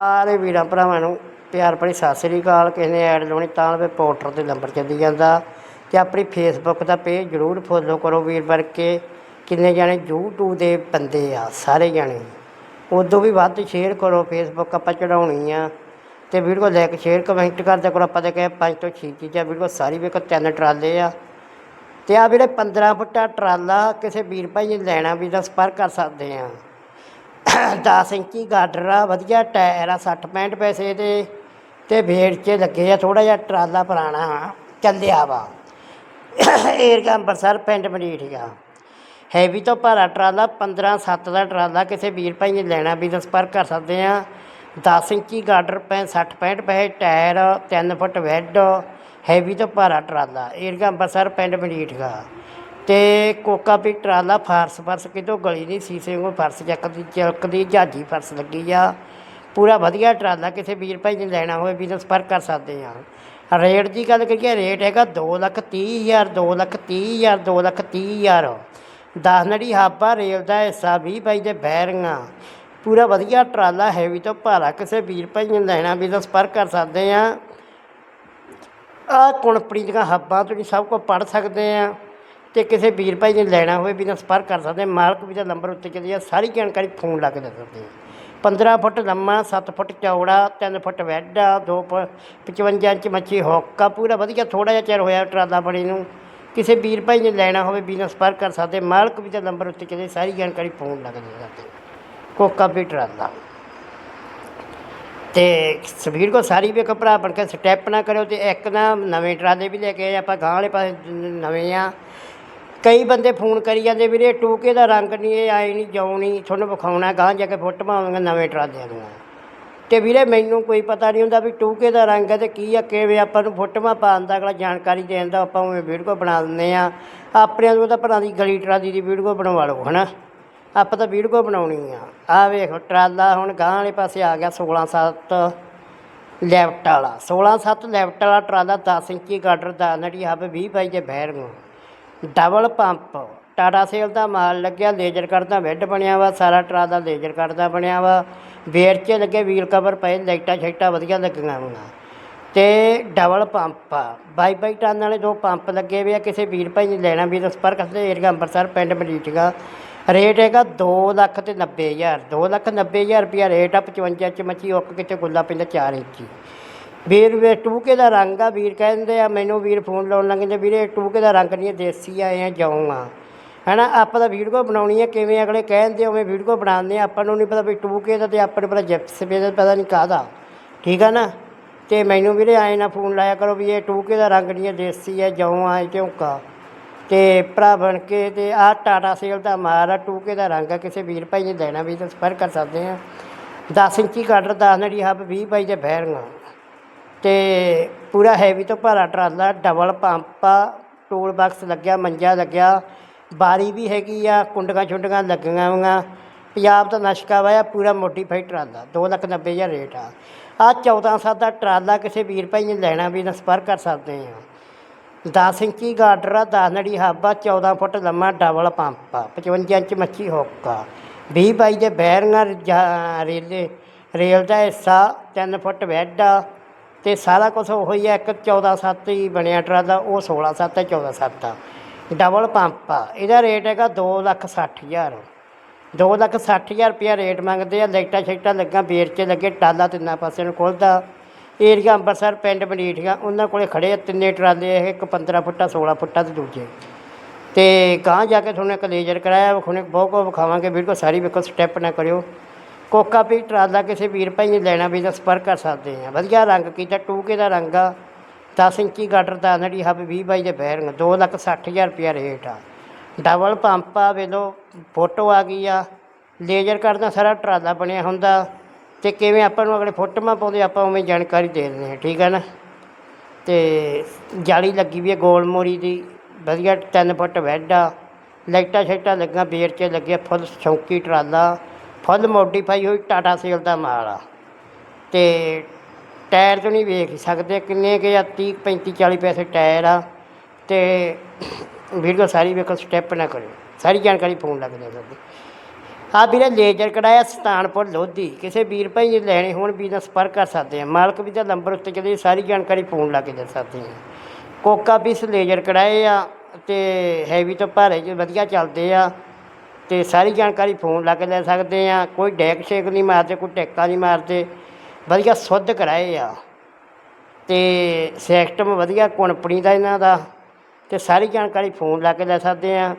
ਸਾਰੇ ਵੀਰਾਂ ਭਰਾਵਾਂ ਨੂੰ ਪਿਆਰ ਭਰੀ ਸਤਿ ਸ੍ਰੀ ਅਕਾਲ। ਕਿਸੇ ਨੇ ਐਡ ਲਾਉਣੀ ਤਾਂ ਵੀ ਪੋਰਟਰ ਤੇ ਨੰਬਰ ਚੱਲੀ ਜਾਂਦਾ। ਤੇ ਆਪਣੀ ਫੇਸਬੁੱਕ ਦਾ ਪੇਜ ਜਰੂਰ ਫੋਲੋ ਕਰੋ ਵੀਰ ਵਰ ਕੇ ਕਿੰਨੇ ਜਾਣੇ YouTube ਦੇ ਬੰਦੇ ਆ, ਸਾਰੇ ਜਾਣੇ। ਉਦੋਂ ਵੀ ਵੱਧ ਸ਼ੇਅਰ ਕਰੋ ਫੇਸਬੁੱਕ ਆਪਾਂ ਚੜਾਉਣੀ ਆ। ਤੇ ਵੀਡੀਓ ਲਾਈਕ ਸ਼ੇਅਰ ਕਮੈਂਟ ਕਰਦੇ ਕਰੋ। ਆਪਾਂ ਤੇ ਕਹੇ ਪੰਜ ਤੋਂ ਛੇ ਚੀਜ਼ਾਂ ਵੀਡੀਓ ਸਾਰੀ ਵੇਖੋ, ਤਿੰਨ ਟਰਾਲੇ ਆ। ਤੇ ਆ ਵੀਰੇ 15 ਫੁੱਟਾ ਟਰਾਲਾ, ਕਿਸੇ ਵੀਰ ਭਾਈ ਨੇ ਲੈਣਾ ਵੀ ਦਾ ਸੰਪਰਕ ਕਰ ਸਕਦੇ ਆ। 10 ਇੰਚੀ ਗਾਡਰ ਆ, ਵਧੀਆ ਟਾਇਰ ਆ 60 65 ਪੈਸੇ ਦੇ ਤੇ ਭੇੜ 'ਚ ਲੱਗੇ ਆ ਥੋੜਾ ਜਿਹਾ ਟਰਾਲਾ ਪੁਰਾਣਾ ਚੱਲਿਆ ਵਾ। ਏਰਗਾ ਅੰਬਰਸਰ, ਪਿੰਡ ਮਜੀਠੀਆ ਹੈਵੀ ਤੋਂ ਭਾਰਾ ਟਰਾਲਾ 15 7 ਦਾ ਟਰਾਲਾ, ਕਿਸੇ ਵੀਰ ਭਾਈ ਨੇ ਲੈਣਾ ਵੀ ਤਾਂ ਸੰਪਰਕ ਕਰ ਸਕਦੇ ਆ। 10 ਇੰਚੀ ਗਾਡਰ ਪੈ 60 65 ਪੈਸੇ, ਟਾਇਰ 3 ਫੁੱਟ ਵੈੱਡ ਹੈਵੀ ਤੋਂ ਭਾਰਾ ਟਰਾਲਾ। ਏਰਗਾ ਅੰਬਰਸਰ, ਪਿੰਡ ਮਜੀਠੀਆ ਤੇ ਕੋਕਾ ਵੀ ਟਰਾਲਾ ਫਾਰਸ ਫਰਸ ਕਿਤੋਂ ਗਲੀ ਨਹੀਂ ਸੀਸੇ ਨੂੰ ਫਰਸ ਚੱਕਦੀ ਚਲਕਦੀ ਜਹਾਜੀ ਫਰਸ ਲੱਗੀ ਆ। ਪੂਰਾ ਵਧੀਆ ਟਰਾਲਾ ਕਿਸੇ ਵੀਰ ਭਾਈ ਨੇ ਲੈਣਾ ਹੋਵੇ ਵੀ ਤਾਂ ਸੰਪਰਕ ਕਰ ਸਕਦੇ ਆ। ਰੇਟ ਦੀ ਗੱਲ ਕਰੀਏ, ਰੇਟ ਹੈਗਾ ਦੋ ਲੱਖ ਤੀਹ ਹਜ਼ਾਰ, ਦੋ ਲੱਖ ਤੀਹ ਹਜ਼ਾਰ, ਦੋ ਲੱਖ ਤੀਹ ਹਜ਼ਾਰ। ਦਸ ਨੜੀ ਹਾਬਾ ਰੇਲ ਦਾ ਹਿੱਸਾ, ਵੀਹ ਬਾਈ ਦੇ ਬੈਰਿੰਗਾਂ। ਪੂਰਾ ਵਧੀਆ ਟਰਾਲਾ ਹੈਵੀ ਤੋਂ ਭਾਰਾ ਕਿਸੇ ਵੀਰ ਭਾਈ ਨੇ ਲੈਣਾ ਵੀ ਤਾਂ ਸੰਪਰਕ ਕਰ ਸਕਦੇ ਆ। ਆ ਕੁਣਪੜੀ ਦੀਆਂ ਹੱਬਾਂ ਤੁਸੀਂ ਸਭ ਕੁਝ ਪੜ ਸਕਦੇ ਆ। ਅਤੇ ਕਿਸੇ ਵੀਰ ਭਾਈ ਨੇ ਲੈਣਾ ਹੋਵੇ ਵੀ ਤਾਂ ਸੰਪਰਕ ਕਰ ਸਕਦੇ, ਮਾਲਕ ਵੀ ਦਾ ਨੰਬਰ ਉੱਤੇ ਚੱਲੀ ਆ ਸਾਰੀ ਜਾਣਕਾਰੀ ਫੋਨ ਲਾ ਕੇ ਦੇ ਸਕਦੇ ਆ। 15 ਫੁੱਟ ਲੰਮਾ 7 ਫੁੱਟ ਚੌੜਾ 3 ਫੁੱਟ ਵੈਡ ਆ 2 55 ਇੰਚ ਮੱਛੀ ਹੋਕਾ, ਪੂਰਾ ਵਧੀਆ ਥੋੜਾ ਜਿਹਾ ਚਿਰ ਹੋਇਆ ਟਰਾਲਾ ਬਣੀ ਨੂੰ। ਕਿਸੇ ਵੀਰ ਭਾਈ ਨੇ ਲੈਣਾ ਹੋਵੇ ਵੀ ਤਾਂ ਸੰਪਰਕ ਕਰ ਸਕਦੇ, ਮਾਲਕ ਵੀ ਦਾ ਨੰਬਰ ਉੱਤੇ ਚੱਲੀ ਸਾਰੀ ਜਾਣਕਾਰੀ ਫੋਨ ਲਾ ਕੇ ਦੇ ਸਕਦੇ ਕੋਕਾ ਵੀ ਟਰਾਲਾ। ਤੇ ਸਵੀਰ ਕੋ ਸਾਰੀ ਵੀ ਭਰਾ, ਬਣ ਕੇ ਸਟੈਪ ਨਾ ਕਰਿਓ ਤੇ ਇੱਕ ਨਾ ਨਵੇਂ ਟਰਾਲੇ ਵੀ ਲੈ ਕੇ ਆਏ, ਆਪਾਂ ਗਾਂ ਵਾਲੇ ਪਾਸੇ ਨਵੇਂ ਆ। ਕਈ ਬੰਦੇ ਫੋਨ ਕਰੀ ਜਾਂਦੇ, ਵੀਰੇ ਟੂਕੇ ਦਾ ਰੰਗ ਨਹੀਂ ਇਹ ਆਏ ਨਹੀਂ ਜਾਉ ਨਹੀਂ ਤੁਹਾਨੂੰ ਵਿਖਾਉਣਾ ਗਾਂ ਜਾ ਕੇ ਫੋਟੋ ਪਾਵਾਂਗੇ, ਨਵੇਂ ਟਰਾਲਿਆਂ ਦੀਆਂ। ਤੇ ਵੀਰੇ ਮੈਨੂੰ ਕੋਈ ਪਤਾ ਨਹੀਂ ਹੁੰਦਾ ਵੀ ਟੂਕੇ ਦਾ ਰੰਗ ਹੈ ਤੇ ਕੀ ਆ, ਕਿਵੇਂ ਆਪਾਂ ਨੂੰ ਫੋਟੋਆਂ ਪਾਉਣ ਦਾ ਅਗਲਾ ਜਾਣਕਾਰੀ ਦੇਣ ਦਾ, ਆਪਾਂ ਉਵੇਂ ਵੀਡੀਓ ਬਣਾ ਦਿੰਦੇ ਆ ਆਪਣਿਆਂ ਨੂੰ ਤਾਂ ਭਰਾ ਦੀ ਗਲੀ ਟਰਾਲੀ ਦੀ ਵੀਡੀਓ ਬਣਵਾ ਲਓ, ਹਨਾ? ਆਪਾਂ ਤਾਂ ਵੀਡੀਓ ਬਣਾਉਣੀ ਆ। ਆ ਵੇਖੋ, ਟਰਾਲਾ ਹੁਣ ਗਾਂ ਵਾਲੇ ਪਾਸੇ ਆ ਗਿਆ 16 7 ਲੈਫਟ ਵਾਲਾ। 16 7 ਲੈਫਟ ਵਾਲਾ ਟਰਾਲਾ 10 ਇੰਚੀ ਗਾਡਰ ਦਾ ਨੜੀ ਹੱਬ 20 ਬਾਈ ਦੇ ਬਹਿਰ ਨੂੰ। Double pump. ਟਾਟਾ ਸੇਲ ਦਾ ਮਾਲ ਲੱਗਿਆ, ਲੇਜ਼ਰ ਕੱਟ ਦਾ ਬੈੱਡ ਬਣਿਆ ਵਾ, ਸਾਰਾ ਟਰਾ ਦਾ ਲੇਜ਼ਰ ਕੱਟ ਬਣਿਆ ਵਾ। ਵੇਰ 'ਚ ਲੱਗੇ ਵੀਲ ਕਵਰ ਪਏ, ਲਾਈਟਾਂ ਸ਼ਾਈਟਾਂ ਵਧੀਆ ਲੱਗੀਆਂ ਹੋਈਆਂ। ਤੇ ਡਬਲ ਪੰਪ ਆ। ਬਾਈ ਬਾਈ ਟਨ ਵਾਲੇ ਦੋ ਪੰਪ ਲੱਗੇ ਹੋਏ ਆ, ਕਿਸੇ ਵੀਰ ਭਾਈ ਨੇ ਲੈਣਾ ਵੀ ਤਾਂ ਸੰਪਰਕ ਕਰਦੇ ਏਰੀਆ ਅੰਮ੍ਰਿਤਸਰ ਪਿੰਡ ਮਜੀਠੀਆ ਰੇਟ ਹੈਗਾ 2 ਲੱਖ ਤੇ 90 ਹਜ਼ਾਰ। 2 ਲੱਖ 90 ਹਜ਼ਾਰ ਰੁਪਿਆ ਰੇਟ ਆ 55 ਚ ਮੱਛੀ ਉੱਕ ਕਿਤੇ ਗੁੱਲਾ ਪੈਂਦਾ 4 ਇੰਚੀ। ਵੀਰ ਵੇ ਟੂਕੇ ਦਾ ਰੰਗ ਆ ਵੀਰ ਕਹਿੰਦੇ ਆ ਮੈਨੂੰ ਵੀਰ ਫੋਨ ਲਾਉਣ ਲੱਗ ਜਾਂਦੇ ਵੀਰੇ ਟੂਕੇ ਦਾ ਰੰਗ ਨਹੀਂ ਹੈ, ਦੇਸੀ ਆਏ ਆ ਜਾਉਂ ਆ। ਹੈਨਾ ਆਪਾਂ ਤਾਂ ਵੀਡੀਓ ਬਣਾਉਣੀ ਹੈ ਕਿਵੇਂ ਅਗਲੇ ਕਹਿੰਦੇ ਉਵੇਂ ਵੀਡੀਓ ਬਣਾਉਂਦੇ ਆ ਆਪਾਂ ਨੂੰ ਨਹੀਂ ਪਤਾ ਵੀ ਟੂਕੇ ਦਾ ਤੇ ਆਪਾਂ ਨੂੰ ਪਤਾ ਜਿਪਸ ਵੇ ਦਾ ਪਤਾ ਨਹੀਂ ਕਾਹਦਾ। ਠੀਕ ਆ ਨਾ? ਤੇ ਮੈਨੂੰ ਵੀਰੇ ਆਏ ਨਾ ਫੋਨ ਲਾਇਆ ਕਰੋ ਵੀ ਇਹ ਟੂਕੇ ਦਾ ਰੰਗ ਨਹੀਂ ਹੈ ਦੇਸੀ ਹੈ ਜਾਉਂ ਆ ਇਹ ਝੌਂਕਾ ਤੇ ਭਰਾ ਬਣ ਕੇ ਤੇ ਆਹ ਟਾਟਾ ਸੇਲ ਦਾ ਮਾਰ ਆ ਟੂਕੇ ਦਾ ਰੰਗ ਆ ਕਿਸੇ ਵੀਰ ਭਾਈ ਨੇ ਦੇਣਾ ਵੀ ਤਾਂ ਸੰਪਰਕ ਕਰ ਸਕਦੇ ਆ। 10 ਇੰਚੀ ਕੱਟ 10 ਨੜੀ ਹੱਬ 20 ਬਾਈ ਦੇ ਬੈਰਿੰਗਾਂ ਤੇ ਪੂਰਾ ਹੈਵੀ ਤੋਂ ਭਾਰਾ ਟਰਾਲਾ ਡਬਲ ਪੰਪ ਆ ਟੂਲ ਬਾਕਸ ਲੱਗਿਆ, ਮੰਜਾ ਲੱਗਿਆ। ਬਾਰੀ ਵੀ ਹੈਗੀ ਆ, ਕੁੰਡੀਆਂ ਛੁੰਡੀਆਂ ਲੱਗੀਆਂ ਹੋਈਆਂ। ਪੰਜਾਬ ਦਾ ਨਸ਼ਕਾ ਵਾਇਆ ਪੂਰਾ ਮੋਡੀਫਾਈਡ ਟਰਾਲਾ, ਦੋ ਲੱਖ ਨੱਬੇ ਹਜ਼ਾਰ ਰੇਟ ਆ। ਆ 14 ਸਾਲ ਦਾ ਟਰਾਲਾ ਕਿਸੇ ਵੀਰ ਭਾਈ ਨੇ ਲੈਣਾ ਵੀ ਨਾ, ਸੰਪਰਕ ਕਰ ਸਕਦੇ ਆ। 10 ਇੰਚੀ ਗਾਡਰ ਆ 10 ਨੜੀ ਹੱਬ ਆ 14 ਫੁੱਟ ਲੰਮਾ ਡਬਲ ਪੰਪ ਆ 55 ਇੰਚ ਮੱਛੀ ਹੁੱਕ ਆ। 20 ਬਾਈ ਦੇ ਬੈਰਿੰਗਾਂ ਰਜਾ- ਰੇਲੇ, ਰੇਲ ਦਾ ਹਿੱਸਾ 3 ਫੁੱਟ ਬੈੱਡ ਆ ਤੇ ਸਾਰਾ ਕੁਝ ਹੀ ਆ ਇੱਕ 14 7 ਹੀ ਬਣਿਆ ਟਰਾਲਾ ਉਹ 16 7 ਹੈ 14 7 ਆ। ਡਬਲ ਪੰਪ ਆ, ਇਹਦਾ ਰੇਟ ਹੈਗਾ 2 ਲੱਖ 60 ਹਜ਼ਾਰ। 2 ਲੱਖ 60 ਹਜ਼ਾਰ ਰੁਪਇਆ ਰੇਟ ਮੰਗਦੇ ਆ, ਲਾਈਟਾਂ ਸ਼ਾਈਟਾਂ ਲੱਗਾ ਬੇਰ 'ਚ ਲੱਗੇ, ਟਾਲਾ ਤਿੰਨਾਂ ਪਾਸੇ ਨੂੰ ਖੁੱਲਦਾ। ਏਰੀਆ ਅੰਮ੍ਰਿਤਸਰ ਪਿੰਡ ਮਨੀਠੀਆਂ, ਉਹਨਾਂ ਕੋਲੇ ਖੜੇ ਆ ਤਿੰਨੇ ਟਰਾਲੇ, ਇਹ ਇੱਕ 15 ਫੁੱਟਾ 16 ਫੁੱਟਾ ਤੇ ਦੂਜੇ। ਤੇ ਗਾਂ ਜਾ ਕੇ ਤੁਹਾਨੂੰ ਇੱਕ ਲੇਜ਼ਰ ਕਰਾਇਆ ਵਿਖਾਉਣੇ ਬਹੁਤ ਕੋ ਵਿਖਾਵਾਂਗੇ, ਵੀਡੀਓ ਸਾਰੀ ਵੇਖੋ, ਸਟੈਪ ਨਾ ਕਰਿਓ। ਕੋਕਾ ਪੀ ਟਰਾਲਾ ਕਿਸੇ ਵੀਰ ਭਾਈ ਨੇ ਲੈਣਾ ਵੀ ਤਾਂ ਸੰਪਰਕ ਕਰ ਸਕਦੇ ਆ ਵਧੀਆ ਰੰਗ ਕੀਤਾ, ਟੂਕੇ ਦਾ ਰੰਗ ਆ। 10 ਇੰਚੀ ਗਾਡਰ ਦਾ ਨੜੀ ਹੱਬ 20 ਬਾਈ ਦੇ ਬੈਰਿੰਗ 2 ਲੱਖ 60 ਹਜ਼ਾਰ ਰੁਪਇਆ ਰੇਟ ਆ। ਡਬਲ ਪੰਪ ਆ ਵੇਲੋ ਫੋਟੋ ਆ ਗਈ ਆ। ਲੇਜ਼ਰ ਕਰਦਾ ਸਾਰਾ ਟਰਾਲਾ ਬਣਿਆ ਹੁੰਦਾ ਤੇ ਕਿਵੇਂ ਆਪਾਂ ਨੂੰ ਅਗਲੇ ਫੋਟੋਆਂ ਪਾਉਂਦੇ, ਆਪਾਂ ਉਵੇਂ ਜਾਣਕਾਰੀ ਦੇ ਦਿੰਦੇ ਹਾਂ, ਠੀਕ ਹੈ ਨਾ? ਤੇ ਜਾਲੀ ਲੱਗੀ ਵੀ ਹੈ ਗੋਲ ਮੋਰੀ ਦੀ, ਵਧੀਆ 3 ਫੁੱਟ ਬੈੱਡ ਆ। ਲਾਈਟਾਂ ਸ਼ਾਈਟਾਂ ਲੱਗੀਆਂ, ਬੇਰ 'ਚ ਲੱਗਿਆ ਫੁੱਲ ਸ਼ੌਂਕੀ ਟਰਾਲਾ। ਫੁੱਲ ਮੋਡੀਫਾਈ ਹੋਈ, ਟਾਟਾ ਸੇਲ ਦਾ ਮਾਲ ਆ। ਤੇ ਟਾਇਰ ਤੋਂ ਨਹੀਂ ਵੇਖ ਸਕਦੇ ਕਿੰਨੇ ਕਿ ਆ 30 35 40 ਪੈਸੇ ਟਾਇਰ ਆ। ਤੇ ਵੀਡੀਓ ਸਾਰੀ ਵੇਖੋ, ਸਟੈਪ ਨਾ ਕਰਿਓ। ਸਾਰੀ ਜਾਣਕਾਰੀ ਫੋਨ ਲੱਗ ਦੇ ਸਕਦੇ ਆ ਵੀਰੇ ਲੇਜ਼ਰ ਕਢਾਇਆ ਸਤਾਨਪੁਰ ਲੋਧੀ। ਕਿਸੇ ਵੀਰ ਭਾਈ ਨੇ ਲੈਣੇ ਹੋਣ ਵੀ ਨਾਲ ਸੰਪਰਕ ਕਰ ਸਕਦੇ ਆ। ਮਾਲਕ ਵੀ ਦਾ ਨੰਬਰ ਉੱਤੇ ਚੱਲਦੀ ਸਾਰੀ ਜਾਣਕਾਰੀ ਫੋਨ ਲਾ ਕੇ ਦੇ ਸਕਦੇ ਆ। ਕੋਕਾ ਪੀਸ ਲੇਜ਼ਰ ਕਢਾਏ ਆ ਤੇ ਹੈਵੀ ਤੋਂ ਭਾਰੇ ਚ ਵਧੀਆ ਚੱਲਦੇ ਆ। ਤੇ ਸਾਰੀ ਜਾਣਕਾਰੀ ਫੋਨ ਲਾ ਕੇ ਲੈ ਸਕਦੇ ਆ। ਕੋਈ ਡੈਕ ਸ਼ੇਕ ਨਹੀਂ ਮਾਰਦੇ, ਕੋਈ ਟੈਕਾ ਨਹੀਂ ਮਾਰਦੇ। ਵਧੀਆ ਸੁੱਧ ਕਰਾਏ ਆ। ਤੇ ਸਿਸਟਮ ਵਧੀਆ ਕੰਪਨੀ ਦਾ ਇਹਨਾਂ ਦਾ। ਤੇ ਸਾਰੀ ਜਾਣਕਾਰੀ ਫੋਨ ਲਾ ਕੇ ਲੈ ਸਕਦੇ ਆ।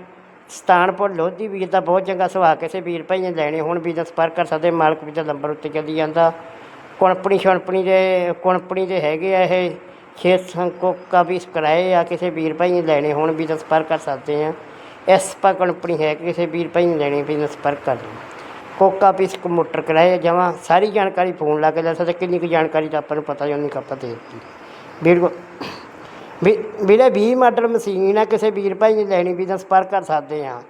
ਸਤਾਨਪੁਰ ਲੋਧੀ ਵੀਰ ਦਾ ਬਹੁਤ ਚੰਗਾ ਸੁਭਾਅ, ਕਿਸੇ ਵੀਰ ਭਾਈ ਨੇ ਲੈਣੇ ਹੁਣ ਵੀ ਸੰਪਰਕ ਕਰ ਸਕਦੇ, ਮਾਲਕ ਵੀ ਦਾ ਨੰਬਰ ਉੱਤੇ ਚੱਲੀ ਜਾਂਦਾ। ਕੰਪਨੀ ਸ਼ੰਪਨੀ ਦੇ ਕੰਪਨੀ ਦੇ ਹੈਗੇ ਆ ਇਹ। ਛੇ ਸੰਕੋ ਕਾ ਵੀ ਕਰਾਏ ਆ, ਕਿਸੇ ਵੀਰ ਭਾਈ ਨੇ ਲੈਣੇ ਹੁਣ ਵੀ ਦਾ ਸੰਪਰਕ ਕਰ ਸਕਦੇ ਆ। ਇਸ ਪਾ ਕੰਪਨੀ ਹੈ ਕਿਸੇ ਵੀਰ ਭਾਈ ਨੇ ਲੈਣੀ ਵੀ ਸੰਪਰਕ ਕਰ ਲਓ ਕੋਕਾ ਪੀਸ ਕੰਪਿਊਟਰ ਕਰਾਏ ਜਮਾ ਸਾਰੀ ਜਾਣਕਾਰੀ ਫੋਨ ਲਾ ਕੇ ਲੈ ਸਕਦੇ, ਕਿੰਨੀ ਕੁ ਜਾਣਕਾਰੀ ਤਾਂ ਆਪਾਂ ਨੂੰ ਪਤਾ ਹੀ ਨਹੀਂ ਆਪਾਂ ਦੇ ਦਿੱਤੀ। ਵੀਰ ਵੀ, ਵੀਰੇ 20 ਮਾਡਲ ਮਸ਼ੀਨ ਆ, ਕਿਸੇ ਵੀਰ ਭਾਈ ਨੇ ਲੈਣੀ, ਵੀ ਤਾਂ ਸੰਪਰਕ ਕਰ ਸਕਦੇ ਆ।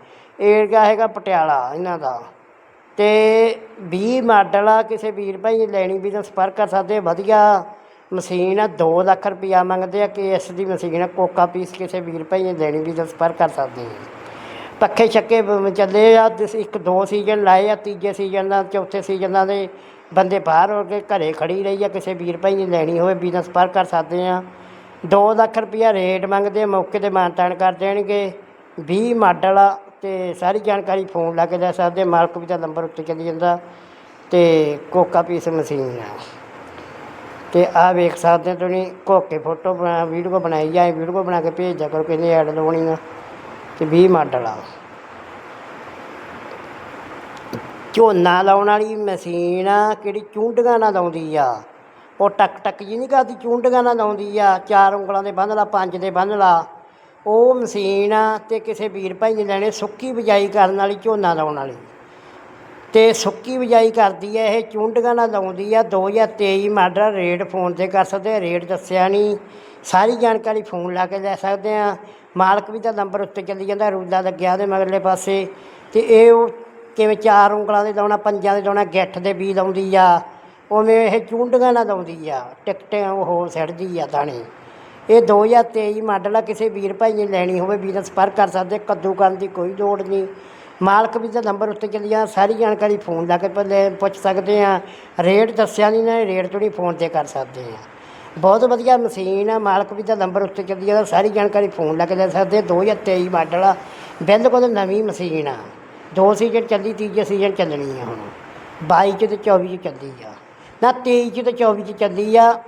ਏਰੀਆ ਹੈਗਾ, ਪਟਿਆਲਾ, ਇਹਨਾਂ ਦਾ। ਤੇ 20 ਮਾਡਲ ਆ, ਕਿਸੇ ਵੀਰ ਭਾਈ ਨੇ ਲੈਣੀ, ਵੀ ਤਾਂ ਸੰਪਰਕ ਕਰ ਸਕਦੇ ਵਧੀਆ। ਮਸ਼ੀਨ ਆ 2 ਲੱਖ ਰੁਪਈਆ ਮੰਗਦੇ ਆ ਕਿ ਇਸ ਦੀ ਮਸ਼ੀਨ ਆ, ਕੋਕਾ ਪੀਸ ਕਿਸੇ ਵੀਰ ਭਾਈ ਨੇ ਲੈਣੀ, ਵੀ ਤਾਂ ਸੰਪਰਕ ਕਰ ਸਕਦੇ ਆ। ਪੱਖੇ ਛੱਕੇ ਚੱਲੇ ਆ ਦਿਸ- ਇੱਕ ਦੋ ਸੀਜ਼ਨ ਲਾਏ ਆ ਤੀਜੇ ਸੀਜ਼ਨ ਦਾ ਚੌਥੇ ਸੀਜ਼ਨ ਦਾ ਦੇ ਬੰਦੇ ਬਾਹਰ ਹੋ ਕੇ ਘਰੇ ਖੜੀ ਰਹੀ ਆ ਕਿਸੇ ਵੀਰ ਭਾਈ ਨੇ ਲੈਣੀ ਹੋਵੇ ਬਿਜ਼ਨਸ ਪਰ ਕਰ ਸਕਦੇ ਆ। 2 ਲੱਖ ਰੁਪਈਆ ਰੇਟ ਮੰਗਦੇ ਆ, ਮੌਕੇ ਤੇ ਮਾਨਤਾਨ ਕਰ ਦੇਣਗੇ। 20 ਮਾਡਲ ਆ ਤੇ ਸਾਰੀ ਜਾਣਕਾਰੀ ਫੋਨ ਲਾ ਕੇ ਲੈ ਸਕਦੇ ਆ, ਮਾਲਕ ਵੀ ਦਾ ਨੰਬਰ ਉੱਤੇ ਚੱਲੀ ਜਾਂਦਾ। ਤੇ ਕੋਕਾ ਪੀਸ ਮਸ਼ੀਨ ਆ। ਤੇ ਆ ਵੇਖ ਸਕਦੇ ਹੋ ਤੁਸੀਂ ਕੋਕੇ ਫੋਟੋ ਬਣਾ ਵੀਡੀਓ ਬਣਾਈ ਜਾਏ ਵੀਡੀਓ ਬਣਾ ਕੇ ਭੇਜ ਦਿਆ ਕਰੋ ਕਹਿੰਦੇ ਐਡ ਲਵਾਉਣੀ ਆ। ਤੇ 20 ਮਾਡਲ ਆ। ਝੋਨਾ ਲਾਉਣ ਵਾਲੀ ਮਸ਼ੀਨ ਆ ਕਿਹੜੀ ਚੁੰਡੀਆਂ ਨਾਲ ਲਾਉਂਦੀ ਆ? ਉਹ ਟਕ ਟਕ ਜੀ ਨਹੀਂ ਕਰਦੀ, ਚੁੰਡੀਆਂ ਨਾਲ ਲਾਉਂਦੀ ਆ। ਚਾਰ ਉਂਗਲਾਂ ਦੇ ਬੰਨ ਲਾ ਪੰਜ ਦੇ ਬੰਨ ਲਾ ਉਹ ਮਸ਼ੀਨ ਆ ਤੇ ਕਿਸੇ ਵੀਰ ਭਾਈ ਨੇ ਲੈਣੇ ਸੁੱਕੀ ਬਿਜਾਈ ਕਰਨ ਵਾਲੀ ਝੋਨਾ ਲਾਉਣ ਵਾਲੀ। ਤੇ ਸੁੱਕੀ ਬਿਜਾਈ ਕਰਦੀ ਹੈ ਇਹ ਚੁੰਡੀਆਂ ਨਾਲ ਲਾਉਂਦੀ ਆ। 2023 ਮਾਡਲ ਰੇਟ ਫੋਨ ਤੇ ਕਰ ਸਕਦੇ ਰੇਟ ਦੱਸਿਆ ਨਹੀਂ। ਸਾਰੀ ਜਾਣਕਾਰੀ ਫੋਨ ਲਾ ਕੇ ਲੈ ਸਕਦੇ ਆ ਮਾਲਕ ਵੀ ਦਾ ਨੰਬਰ ਉੱਤੇ ਚੱਲੀ ਜਾਂਦਾ, ਰੂਲਾ ਲੱਗਿਆ ਉਹਦੇ ਮਗਰਲੇ ਪਾਸੇ। ਤੇ ਇਹ ਉਹ ਕਿਵੇਂ ਚਾਰ ਉਂਗਲਾਂ ਦੇ ਲਾਉਣਾ, ਪੰਜਾਂ ਦੇ ਲਾਉਣਾ, ਗਿੱਠ ਦੇ ਵੀ ਲਾਉਂਦੀ ਆ, ਉਵੇਂ ਇਹ ਚੁੰਡੀਆਂ ਨਾਲ ਲਾਉਂਦੀ ਆ, ਟਿਕਟਾਂ ਉਹ ਸੜਦੀ ਆ ਦਾਣੇ। ਇਹ 2023 ਮਾਡਲ ਆ, ਕਿਸੇ ਵੀਰ ਭਾਈ ਨੇ ਲੈਣੀ ਹੋਵੇ, ਵੀਰ ਸੰਪਰਕ ਕਰ ਸਕਦੇ, ਕੱਦੂ ਕਰਨ ਦੀ ਕੋਈ ਲੋੜ ਨਹੀਂ। ਮਾਲਕ ਵੀ ਦਾ ਨੰਬਰ ਉੱਤੇ ਚੱਲੀ ਜਾ ਸਾਰੀ ਜਾਣਕਾਰੀ ਫੋਨ ਲਾ ਕੇ ਪੁੱਛ ਸਕਦੇ ਆ ਰੇਟ ਦੱਸਿਆ ਨਹੀਂ ਨਾ, ਰੇਟ ਤੋਂ ਨਹੀਂ ਫੋਨ ਤੇ ਕਰ ਸਕਦੇ ਆ ਬਹੁਤ ਵਧੀਆ ਮਸ਼ੀਨ ਆ, ਮਾਲਕ ਵੀ ਦਾ ਨੰਬਰ ਉੱਤੇ ਚੱਲੀ ਜਾਂਦਾ ਸਾਰੀ ਜਾਣਕਾਰੀ ਫੋਨ ਲਾ ਕੇ ਲੈ ਸਕਦੇ ਆ। 2023 ਮਾਡਲ ਆ। ਬਿਲਕੁਲ ਨਵੀਂ ਮਸ਼ੀਨ ਆ। ਦੋ ਸੀਜ਼ਨ ਚੱਲੀ, ਤੀਜੇ ਸੀਜ਼ਨ ਚੱਲਣੀ ਆ ਹੁਣ। 22 ਚ ਤੇ 24 ਚ ਚੱਲੀ ਆ। ਨਾ 23 ਚ ਤੇ 24 ਚ ਚੱਲੀ ਆ